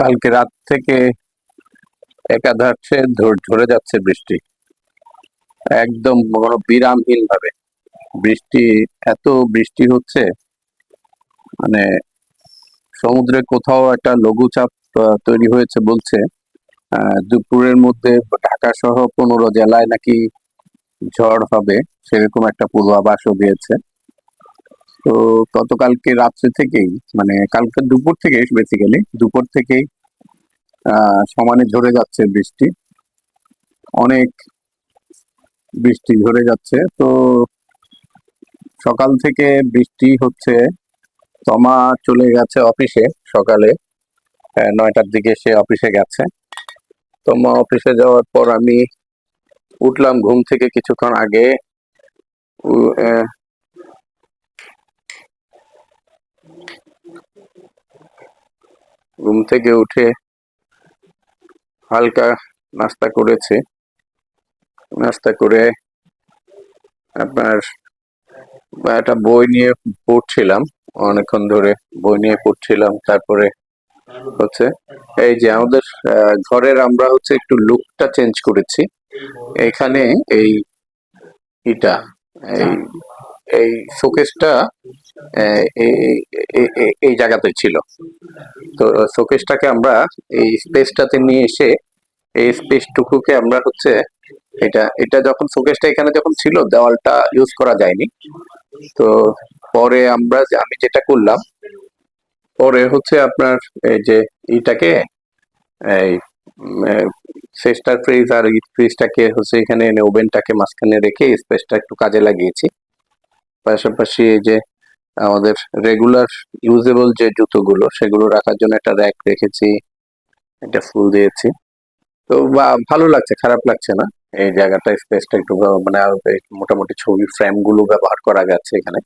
কালকে রাত থেকে একাধারে ধর- ঝরে যাচ্ছে বৃষ্টি। একদম কোনো বিরামহীন ভাবে বৃষ্টি, এত বৃষ্টি হচ্ছে মানে সমুদ্রে কোথাও একটা লঘুচাপ তৈরি হয়েছে বলছে। দুপুরের মধ্যে ঢাকা সহ পনেরো জেলায় নাকি ঝড় হবে, সেরকম একটা পূর্বাভাসও দিয়েছে। তো গতকালকে রাত্রে থেকেই মানে কালকে দুপুর থেকেই বেসিক্যালি দুপুর থেকেই সমানে ঝরে যাচ্ছে বৃষ্টি। অনেক বৃষ্টি ঝরে যাচ্ছে। তো সকাল থেকে বৃষ্টি হচ্ছে, তমা চলে গেছে অফিসে সকালে নয়টার দিকে সে অফিসে গেছে। তমা অফিসে যাওয়ার পর আমি উঠলাম ঘুম থেকে কিছুক্ষণ আগে ঘুম থেকে উঠে হালকা নাস্তা করেছে। নাস্তা করে আপনার একটা বই নিয়ে পড়ছিলাম, অনেকক্ষণ ধরে বই নিয়ে পড়ছিলাম, তারপরে হচ্ছে এই যে আমাদের ঘরের আমরা হচ্ছে একটু লুকটা চেঞ্জ করেছি। এখানে এই ইটা, এই এই শোকেসটা এই জায়গাতে ছিল। তো শোকেসটাকে আমরা এই স্পেসটাতে নিয়ে এসে, এই স্পেসটুকুকে আমরা হচ্ছে, এটা এটা যখন শোকেসটা এখানে যখন ছিল, দেওয়ালটা ইউজ করা যায়নি। তো পরে আমরা আমি যেটা করলাম, পরে হচ্ছে আপনার এই যে ইটাকে এই ফ্রেস্টার ফ্রিজ আর ফ্রিজটাকে হচ্ছে এখানে এনে ওভেনটাকে মাঝখানে রেখে স্পেসটা একটু কাজে লাগিয়েছি। পাশাপাশি এই যে আমাদের রেগুলার ইউজেবল যে জুতোগুলো, সেগুলো রাখার জন্য একটা র্যাক রেখেছি, একটা ফুল দিয়েছি। তো বা, ভালো লাগছে, খারাপ লাগছে না। এই জায়গাটা স্পেসটা একটু মানে মোটামুটি ছবি ফ্রেমগুলো ব্যবহার করা গেছে এখানে।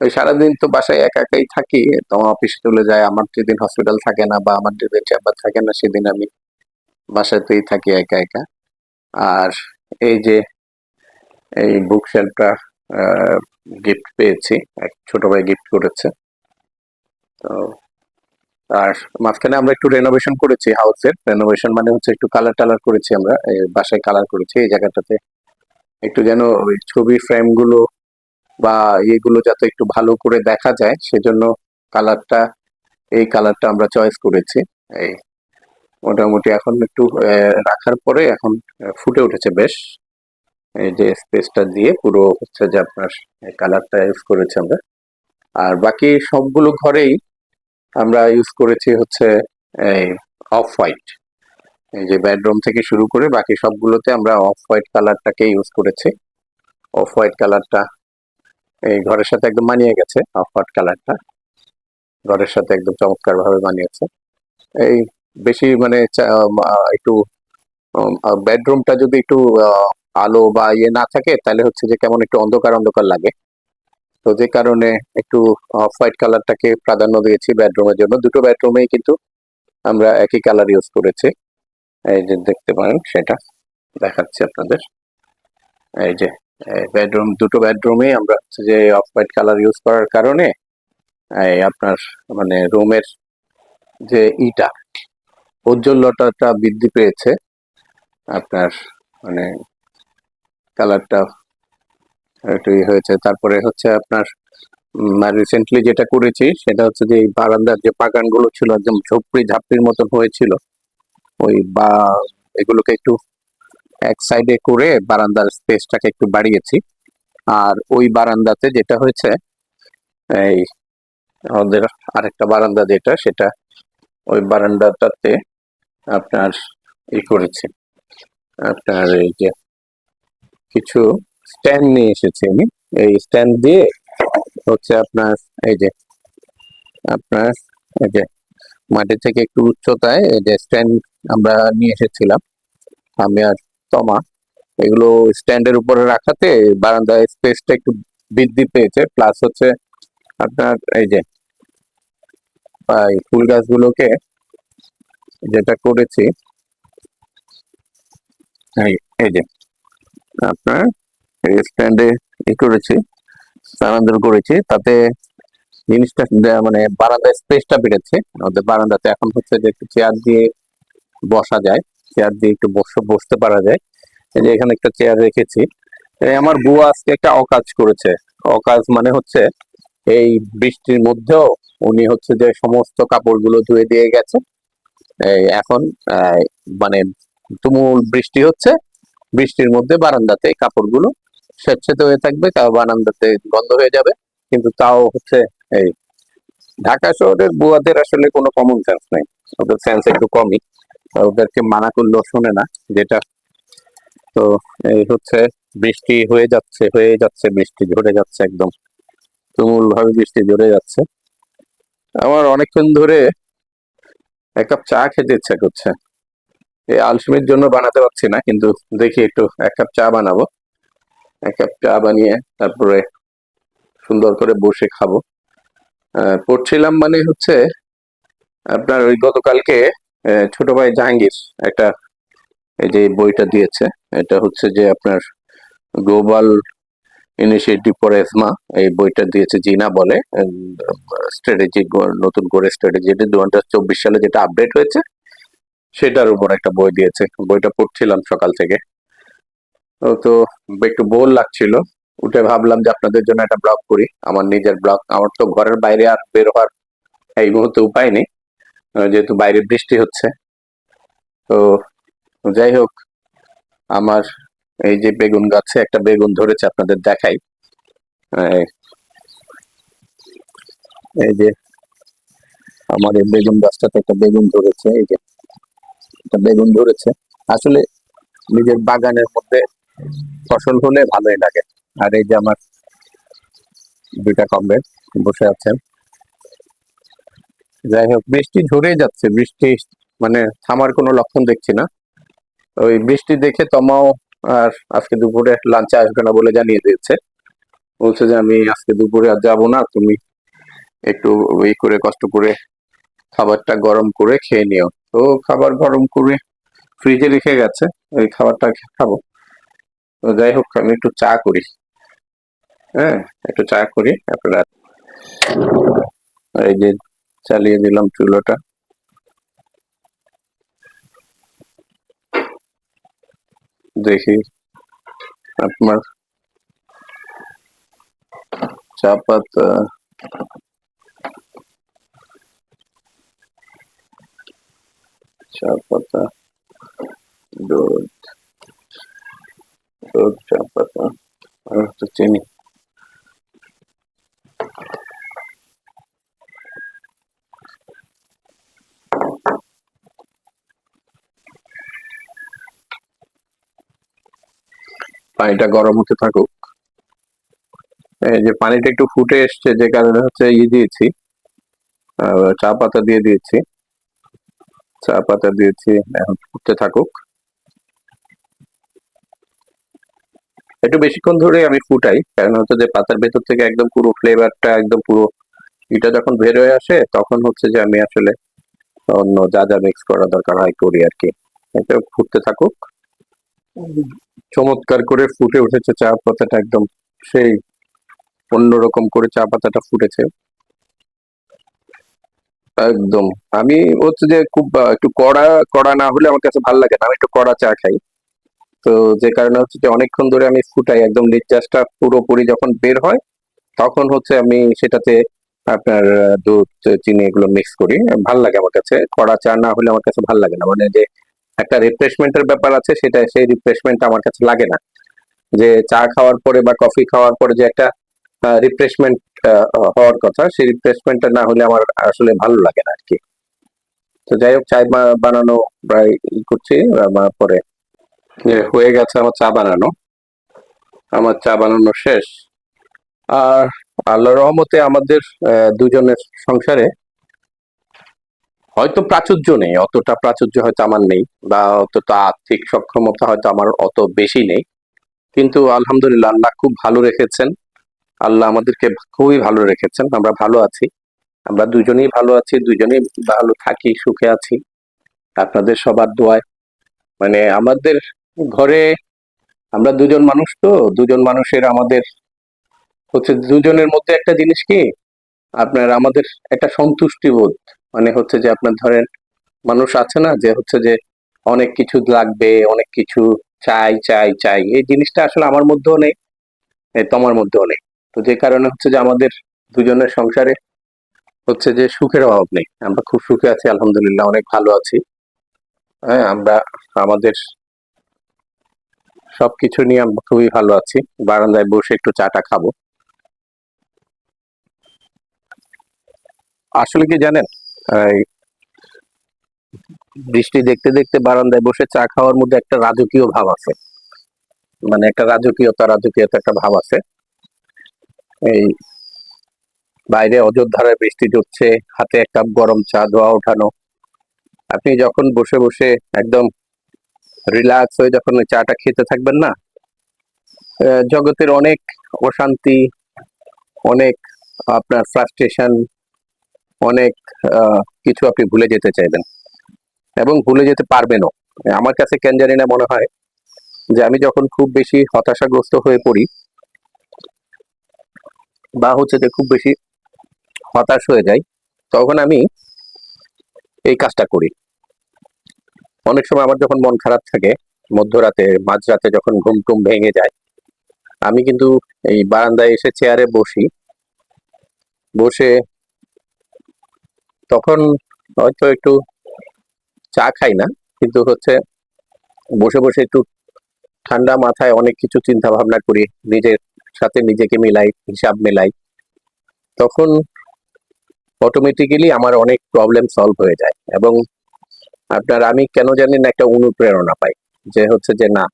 ওই সারাদিন তো বাসায় একা একাই থাকি তোমার অফিসে চলে যায়। আমার যেদিন হসপিটাল থাকে না বা আমার যেদিন চেম্বার থাকে না, সেদিন আমি বাসাতেই থাকি একা একা। আর এই যে, এই বুক শেলফটা গিফট পেয়েছি। এক ছোট ভাই গিফট করেছে। তো আর মাঝখানে আমরা একটু রেনোভেশন করেছি হাউসের রেনোভেশন মানে হচ্ছে একটু কালার টালার করেছি আমরা। বাসায় কালার করেছি। এই জায়গাটাতে একটু যেন ওই ছবির ফ্রেমগুলো বা ইয়েগুলো যাতে একটু ভালো করে দেখা যায়, সেজন্য কালারটা এই কালারটা আমরা চয়েস করেছি। এই, মোটামুটি এখন একটু রাখার পরে এখন ফুটে উঠেছে বেশ। এই যে স্পেসটা দিয়ে পুরো হচ্ছে যে আপনার কালারটা ইউজ করেছি আমরা। আর বাকি সবগুলো ঘরেই আমরা ইউজ করেছি হচ্ছে এই অফ হোয়াইট এই যে বেডরুম থেকে শুরু করে বাকি সবগুলোতে আমরা অফ হোয়াইট কালারটাকে ইউজ করেছি। অফ হোয়াইট কালারটা এই ঘরের সাথে একদম মানিয়ে গেছে অফ হোয়াইট কালারটা ঘরের সাথে একদম চমৎকার ভাবে মানিয়েছে। এই বেশি মানে একটু বেডরুমটা যদি একটু আলো বা ইয়ে না থাকে, তাহলে হচ্ছে যে কেমন একটু অন্ধকার অন্ধকার লাগে। তো যে কারণে একটু অফ হোয়াইট কালারটাকে প্রাধান্য দিয়েছি বেডরুমের জন্য। দুটো বেডরুমেই কিন্তু আমরা একই কালার ইউজ করেছি। এই যে দেখতে পারেন সেটা, দেখাচ্ছি আপনাদের। এই যে বেডরুম দুটো বেডরুমে আমরা হচ্ছে যে অফ হোয়াইট কালার ইউজ করার কারণে এই আপনার মানে রুমের যে ইটা ঔজ্জ্বল্যটা বৃদ্ধি পেয়েছে। আপনার মানে কালারটা একটু ইয়ে হয়েছে। তারপরে হচ্ছে আপনার রিসেন্টলি যেটা করেছি, সেটা হচ্ছে যে বারান্দার যে বাগানগুলো ছিল, একদম ঝোপড়ি ঝাপড়ির মতন হয়েছিল, ওই বা, এগুলোকে একটু এক সাইডে করে বারান্দার স্পেসটাকে একটু বাড়িয়েছি। আর ওই বারান্দাতে যেটা হয়েছে, এই আমাদের আরেকটা বারান্দা যেটা, সেটা ওই বারান্দাটাতে আপনার ই করেছি। আপনার এই যে কিছু স্ট্যান্ড নিয়ে এসেছি আমি। এই স্ট্যান্ড দিয়ে হচ্ছে আপনার, এই যে, আপনার, এই যে মাটি থেকে একটু উচ্চতায় এই যে স্ট্যান্ড আমরা নিয়ে এসেছিলাম। আমি আর তমা, এগুলো স্ট্যান্ডের উপরে রাখাতে বারান্দার স্পেসটা একটু বৃদ্ধি পেয়েছে। প্লাস হচ্ছে আপনার, এই যে ফুল গাছগুলোকে যেটা করেছি এই যে আপনার স্ট্যান্ডে ই করেছি, স্থানান্তর করেছি, তাতে জিনিসটা মানে বারান্দায় স্পেসটা বেড়েছে। আমাদের বারান্দাতে এখন হচ্ছে যে একটু চেয়ার দিয়ে বসা যায় চেয়ার দিয়ে একটু বসে, বসতে পারা যায়। এই যে এখানে একটা চেয়ার রেখেছি। আমার বুয়া আজকে একটা অকাজ করেছে। অকাজ মানে হচ্ছে এই বৃষ্টির মধ্যেও উনি হচ্ছে যে সমস্ত কাপড়গুলো ধুয়ে দিয়ে গেছে। এখন মানে তুমুল বৃষ্টি হচ্ছে। বৃষ্টির মধ্যে বারান্দাতে কাপড়গুলো স্বেচ্ছাতে হয়ে থাকবে তাও বারান্দাতে গন্ধ হয়ে যাবে। কিন্তু তাও হচ্ছে এই ঢাকা শহরের বুয়াদের আসলে কোনো কমন সেন্স নাই। ওদের সেন্স একটু কমই। ওদেরকে মানা করলেও শোনে না যেটা। তো এই হচ্ছে বৃষ্টি হয়ে যাচ্ছে হয়ে যাচ্ছে, বৃষ্টি ঝরে যাচ্ছে একদম। তুমুল ভাবে বৃষ্টি ঝরে যাচ্ছে। আমার অনেকক্ষণ ধরে এক কাপ চা খেতে ইচ্ছা করছে। আলসেমির জন্য বানাতে পারছি না, কিন্তু দেখি একটু এক কাপ চা বানাবো। এক কাপ চা বানিয়ে তারপরে সুন্দর করে বসে খাব। পড়ছিলাম মানে হচ্ছে আপনার ওই গতকালকে ছোট ভাই জাহাঙ্গীর একটা এই যে বইটা দিয়েছে, এটা হচ্ছে যে আপনার গ্লোবাল ইনিশিয়েটিভ ফর এসমা, এই বইটা দিয়েছে জিনা বলে স্ট্র্যাটেজি, নতুন করে স্ট্র্যাটেজি দু হাজার চব্বিশ সালে যেটা আপডেট হয়েছে সেটার উপর একটা বই দিয়েছে। বইটা পড়ছিলাম সকাল থেকে। তো একটু বোর লাগছিল। উঠে ভাবলাম যে আপনাদের জন্য একটা ব্লগ করি। আমার নিজের ব্লগ আমার তো ঘরের বাইরে আর বের হওয়ার এই মুহূর্তে উপায় নেই। যেহেতু বাইরে বৃষ্টি হচ্ছে। তো যাই হোক, আমার এই যে বেগুন গাছে একটা বেগুন ধরেছে আপনাদের দেখাই। এই যে আমার এই বেগুন গাছটাতে একটা বেগুন ধরেছে, এই যে। একটা বেগুন ধরেছে। আসলে নিজের বাগানের মধ্যে ফসল হলে ভালোই লাগে। আর এই যে আমার দুইটা কমরেড বসে আছেন। যাই হোক, বৃষ্টি ঝরে যাচ্ছে। বৃষ্টি মানে থামার কোনো লক্ষণ দেখছি না। ওই বৃষ্টি দেখে তমাও আর আজকে দুপুরে লাঞ্চে আসবে না বলে জানিয়ে দিয়েছে। বলছে যে আমি আজকে দুপুরে আর যাব না, তুমি একটু ওই করে, কষ্ট করে খাবারটা গরম করে খেয়ে নিও। তো খাবার গরম করে ফ্রিজে রেখে গেছে ওই খাবারটা খাব। তো যাই হোক, আমি একটু চা করি। হ্যাঁ একটু চা করি আপনারা এই যে চালিয়ে দিলাম চুলোটা। দেখি আপনার চা পাতা চা পাতা দুধ দুধ চা পাতা চিনি পানিটা গরম হতে থাকুক। এই যে পানিটা একটু ফুটে এসছে, যে কারণে হচ্ছে ইয়ে দিয়েছি। চা পাতা দিয়ে দিয়েছি। চা পাতা দিয়েছি এখন ফুটতে থাকুক। একটু বেশিক্ষণ ধরে আমি ফুটাই, কারণ হচ্ছে যে পাতার ভেতর থেকে একদম পুরো ফ্লেভারটা একদম পুরো এটা যখন বের হয়ে আসে, তখন হচ্ছে যে আমি আসলে অন্য যা যা মিক্স করা দরকার হয় করি আর কি। এটা ফুটতে থাকুক। চমৎকার করে ফুটে উঠেছে চা পাতাটা একদম সেই অন্যরকম করে চা পাতাটা ফুটেছে। একদম। আমি হচ্ছে যে খুব একটু কড়া কড়া না হলে আমার কাছে ভালো লাগে না। আমি একটু কড়া চা খাই। তো যে কারণে হচ্ছে যে অনেকক্ষণ ধরে আমি ফুটাই। একদম নির্যাসটা পুরোপুরি যখন বের হয়, তখন হচ্ছে আমি সেটাতে আপনার দুধ, চিনি এগুলো মিক্স করি। ভালো লাগে আমার কাছে। কড়া চা না হলে আমার কাছে ভালো লাগে না। মানে যে একটা রিফ্রেশমেন্টের ব্যাপার আছে, সেটা, সেই রিফ্রেশমেন্ট আমার কাছে লাগে না। যে চা খাওয়ার পরে বা কফি খাওয়ার পরে যে একটা রিফ্রেশমেন্ট হওয়ার কথা, সেই রিফ্রেশমেন্টটা না হলে আমার আসলে ভালো লাগে না আর কি তো যাই হোক বা- বানানো প্রায় করছি পরে। হয়ে গেছে আমার চা বানানো। আমার চা বানানো শেষ। আর আল্লাহ রহমতে আমাদের দুজনের সংসারে হয়তো প্রাচুর্য নেই, অতটা প্রাচুর্য হয়তো আমার নেই, বা অতটা আর্থিক সক্ষমতা হয়তো আমার অত বেশি নেই। কিন্তু আলহামদুলিল্লাহ, আল্লাহ খুব ভালো রেখেছেন। আল্লাহ আমাদেরকে খুবই ভালো রেখেছেন, আমরা ভালো আছি। আমরা দুজনেই ভালো আছি, দুজনেই ভালো থাকি, সুখে আছি। আপনাদের সবার দোয়ায়। মানে আমাদের ঘরে আমরা দুজন মানুষ তো, দুজন মানুষের আমাদের হচ্ছে দুজনের মধ্যে একটা জিনিস কি? আপনার আমাদের একটা সন্তুষ্টি বোধ। মানে হচ্ছে যে আপনার ধরেন মানুষ আছে না, যে হচ্ছে যে অনেক কিছু লাগবে, অনেক কিছু চাই চাই চাই। এই জিনিসটা আসলে আমার মধ্যেও নেই তোমার মধ্যেও নেই। তো যে কারণে হচ্ছে যে আমাদের দুজনের সংসারে হচ্ছে যে সুখের অভাব নেই। আমরা খুব সুখে আছি, আলহামদুলিল্লাহ, অনেক ভালো আছি। হ্যাঁ আমরা আমাদের সবকিছু নিয়ে আমরা খুবই ভালো আছি। বারান্দায় বসে একটু চাটা খাব। আসলে কি জানেন বৃষ্টি দেখতে দেখতে বারান্দায় বসে চা খাওয়ার মধ্যে একটা রাজকীয় ভাব আছে। মানে একটা রাজকীয়তা রাজকীয়তা একটা ভাব আছে। এই বাইরে অযোধ্যায় বৃষ্টি ঝরছে হাতে এক কাপ গরম চা, ধোয়া ওঠানো। আপনি যখন বসে বসে একদম রিল্যাক্স হয়ে যখন ওই চাটা খেতে থাকবেন না জগতের অনেক অশান্তি, অনেক আপনার ফ্রাস্ট্রেশন অনেক কিছু আপনি ভুলে যেতে চাইবেন এবং ভুলে যেতে পারবেনও। আমার কাছে কেন জানি না মনে হয় যে আমি যখন খুব বেশি হতাশাগ্রস্ত হয়ে পড়ি বা হচ্ছে যে খুব বেশি হতাশ হয়ে যাই, তখন আমি এই কাজটা করি। অনেক সময় আমার যখন মন খারাপ থাকে, মধ্যরাতে, মাঝরাতে যখন ঘুম টুম ভেঙে যায়, আমি কিন্তু এই বারান্দায় এসে চেয়ারে বসি। বসে তখন হয়তো একটু চা খাই না, কিন্তু হচ্ছে বসে বসে একটু ঠান্ডা মাথায় অনেক কিছু চিন্তা ভাবনা করি, নিজের সাথে নিজেকে মিলাই হিসাব মেলাই তখন অটোমেটিক্যালি আমার অনেক প্রবলেম সলভ হয়ে যায়। এবং আপনার আমি কেন জানি না একটা অনুপ্রেরণা পাই যে হচ্ছে যে না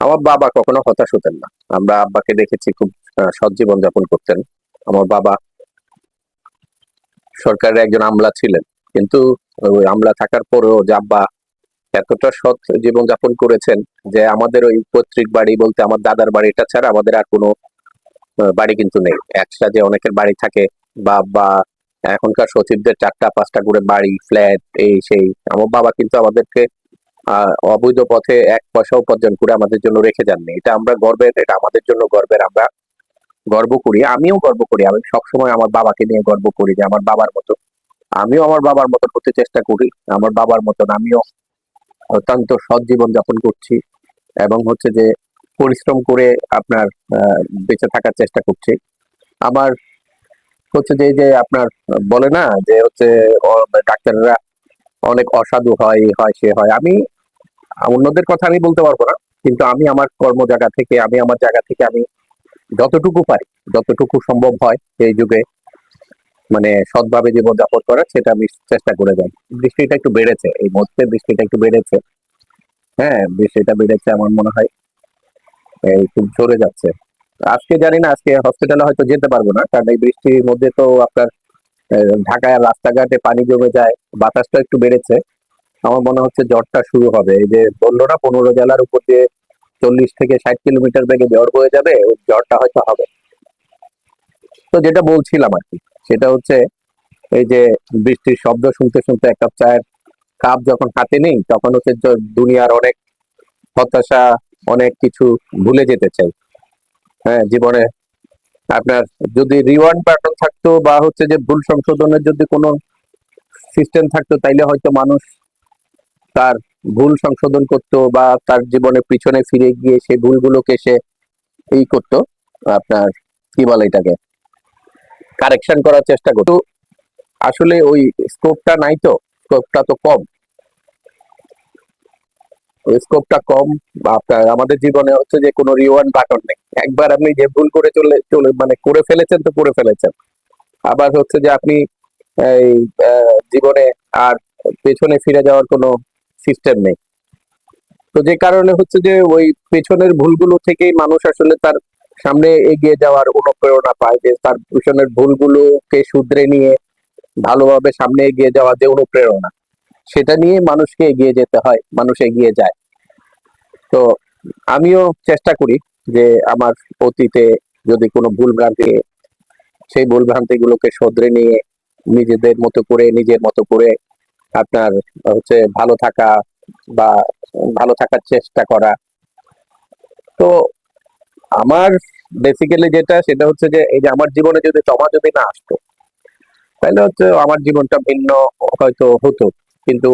আমার বাবা কখনো হতাশ হতেন না। আমরা আব্বাকে দেখেছি খুব আহ, সৎ জীবন যাপন করতেন। আমার বাবা সরকারের একজন আমলা ছিলেন। কিন্তু আমলা থাকার পরেও যে আব্বা এতটা সৎ জীবন যাপন করেছেন যে আমাদের ওই পৈতৃক বাড়ি বলতে আমার দাদার বাড়িটা ছাড়া আমাদের আর কোনো বাড়ি কিন্তু নেই। একসা যে অনেকের বাড়ি থাকে বা বা এখনকার সচিবদের চারটা, পাঁচটা করে বাড়ি, ফ্ল্যাট, এই সেই, আমার বাবা কিন্তু আমাদেরকে অবৈধ পথে এক পয়সা উপার্জন করে আমাদের জন্য রেখে যাননি। এটা আমরা গর্বের, এটা আমাদের জন্য গর্বের, আমরা গর্ব করি। আমিও গর্ব করি। আমি সবসময় আমার বাবাকে নিয়ে গর্ব করি যে আমার বাবার মতো। আমিও আমার বাবার মতন হতে চেষ্টা করি। আমার বাবার মতন আমিও অত্যন্ত সৎ জীবন যাপন করছি এবং হচ্ছে যে পরিশ্রম করে আপনার বেঁচে থাকার চেষ্টা করছি। আমার হচ্ছে যে যে আপনার বলে না যে হচ্ছে ডাক্তাররা অনেক অসাধু হয় হয়, সে হয়। আমি, অন্যদের কথা আমি বলতে পারব না, কিন্তু আমি আমার কর্ম জায়গা থেকে, আমি আমার জায়গা থেকে আমি যতটুকু পারি, যতটুকু সম্ভব হয় এই যুগে মানে সৎভাবে জীবনযাপন করার, সেটা আমি চেষ্টা করে যাই। বৃষ্টিটা একটু বেড়েছে, এই মুহূর্তে বৃষ্টিটা একটু বেড়েছে। হ্যাঁ বৃষ্টিটা বেড়েছে আমার মনে হয়। এই খুব ঝরে যাচ্ছে। আজকে জানি না, আজকে হসপিটালে হয়তো যেতে পারব না, কারণ এই বৃষ্টির মধ্যে তো আপনার ঢাকায় রাস্তাঘাটে পানি জমে যায়, বাতাসটা একটু বেড়েছে। আমার মনে হচ্ছে জ্বরটা শুরু হবে। এই যে বলল না, পনেরো জেলার উপর দিয়ে চল্লিশ থেকে ষাট কিলোমিটার বেগে জ্বর বয়ে যাবে, ওই জ্বরটা হয়তো হবে। তো যেটা বলছিলাম আর কি। সেটা হচ্ছে এই যে বৃষ্টির শব্দ শুনতে শুনতে এক কাপ চায়ের কাপ যখন হাতে নেই, তখন হচ্ছে দুনিয়ার অনেক হতাশা, অনেক কিছু ভুলে যেতে চাই। হ্যাঁ জীবনে আপনার যদি রিওয়ার্ড বাটন থাকতো বা হচ্ছে যে ভুল সংশোধনের যদি কোনো সিস্টেম থাকতো, তাইলে হয়তো মানুষ তার ভুল সংশোধন করতো বা তার জীবনের পিছনে ফিরে গিয়ে সেই ভুলগুলোকে সে এই করতো। আপনার কি বলে এটাকে? কারেকশন করার চেষ্টা করতো আসলে ওই স্কোপটা নাই তো স্কোপটা তো কম। স্কোপটা কম, আপনার আমাদের জীবনে হচ্ছে যে কোনো রিওয়ার্ড বাটন নেই। একবার আপনি যে ভুল করে চলে চলে মানে করে ফেলেছেন তো করে ফেলেছেন। আবার হচ্ছে যে আপনি এই জীবনে আর পেছনে ফিরে যাওয়ার কোনো সিস্টেম নেই। তো যে কারণে হচ্ছে যে ওই পেছনের ভুলগুলো থেকেই মানুষ আসলে তার সামনে এগিয়ে যাওয়ার অনুপ্রেরণা পায় যে তার পেছনের ভুলগুলোকে শুধরে নিয়ে ভালোভাবে সামনে এগিয়ে যাওয়ার যে অনুপ্রেরণা, সেটা নিয়ে মানুষকে এগিয়ে যেতে হয়, মানুষ এগিয়ে যায়। তো আমিও চেষ্টা করি যে আমার অতীতে যদি কোনো ভুল ভ্রান্তি সেই ভুল ভ্রান্তি গুলোকে শোধরে নিয়ে নিজেদের মতো করে, নিজের মতো করে আপনার হচ্ছে ভালো থাকা বা ভালো থাকার চেষ্টা করা। তো আমার বেসিক্যালি যেটা, সেটা হচ্ছে যে এই যে আমার জীবনে যদি তমা যদি না আসতো, তাহলে হচ্ছে আমার জীবনটা ভিন্ন হয়তো হতো। কিন্তু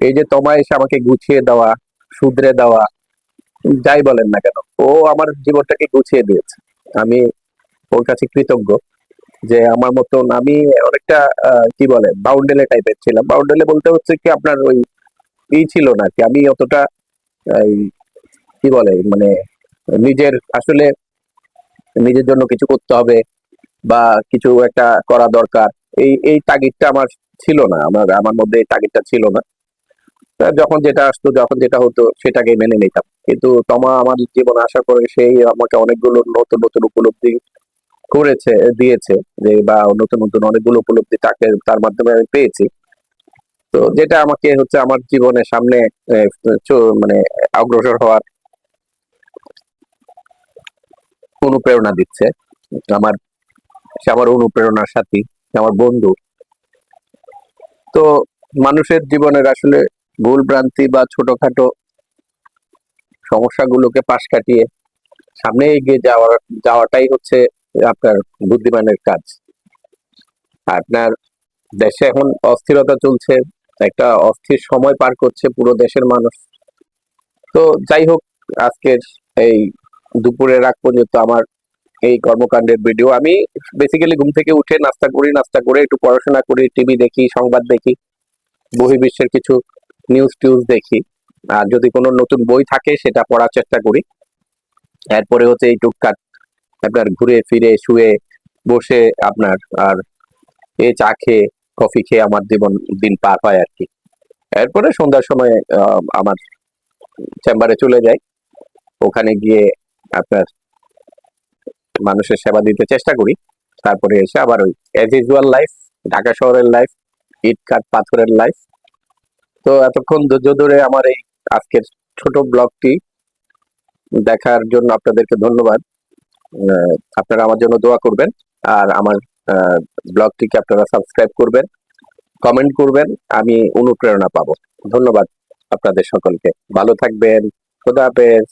এই যে তমা এসে আমাকে গুছিয়ে দেওয়া, শুধরে দেওয়া, যাই বলেন না কেন, ও আমার জীবনটাকে গুছিয়ে দিয়েছে। আমি ওর কাছে কৃতজ্ঞ যে আমার মতন আমি অনেকটা কি বলে বাউন্ডেলে টাইপের ছিলাম। বাউন্ডেলে বলতে হচ্ছে কি আপনার ওই ই ছিল না কি। আমি অতটা কি বলে মানে নিজের আসলে নিজের জন্য কিছু করতে হবে বা কিছু একটা করা দরকার। এই এই তাগিদটা আমার ছিল না। আমার আমার মধ্যে এই তাগিদটা ছিল না। যখন যেটা আসতো, যখন যেটা হতো সেটাকে মেনে নিতাম। কিন্তু তমা আমার জীবনে আসার করে সেই আমাকে অনেকগুলো নতুন নতুন উপলব্ধি করেছে, দিয়েছে যে, বা নতুন নতুন অনেকগুলো উপলব্ধি তাকে, তার মাধ্যমে আমি পেয়েছি। তো যেটা আমাকে হচ্ছে আমার জীবনের সামনে মানে অগ্রসর হওয়ার অনুপ্রেরণা দিচ্ছে। আমার, সে আমার অনুপ্রেরণার সাথী আমার বন্ধু। তো মানুষের জীবনের আসলে ভুল ভ্রান্তি বা ছোটখাটো সমস্যাগুলোকে পাশ কাটিয়ে সামনে এগিয়ে যাওয়ার যাওয়াটাই হচ্ছে আপনার বুদ্ধিমানের কাজ। আপনার দেশে এখন অস্থিরতা চলছে, একটা অস্থির সময় পার করছে পুরো দেশের মানুষ। তো যাই হোক, আজকের এই দুপুরের আগ পর্যন্ত আমার এই কর্মকাণ্ডের ভিডিও আমি বেসিক্যালি ঘুম থেকে উঠে নাস্তা করি, নাস্তা করে একটু পড়াশোনা করি টিভি দেখি, সংবাদ দেখি, বহির্বিশ্বের কিছু নিউজ টিউজ দেখি। আর যদি কোনো নতুন বই থাকে, সেটা পড়ার চেষ্টা করি। এরপরে হচ্ছে এই টুকটাক আপনার ঘুরে ফিরে, শুয়ে বসে আপনার আর এ চা খেয়ে, কফি খেয়ে আমার জীবন, দিন পার হয় আর কি। এরপরে সন্ধ্যার সময় আমার চেম্বারে চলে যাই। ওখানে গিয়ে আপনার মানুষের সেবা দিতে চেষ্টা করি। তারপরে এসে আবার ওই অ্যাজ ইউজুয়াল লাইফ ঢাকা শহরের লাইফ ইট কাট পাথরের লাইফ তো এতক্ষণ ধৈর্য ধরে আমার এই আজকের ছোট ব্লগটি দেখার জন্য আপনাদেরকে ধন্যবাদ। আপনারা আমার জন্য দোয়া করবেন। আর আমার ব্লগটিকে আপনারা সাবস্ক্রাইব করবেন কমেন্ট করবেন। আমি অনুপ্রেরণা পাবো। ধন্যবাদ আপনাদের সকলকে। ভালো থাকবেন। খোদা হাফেজ।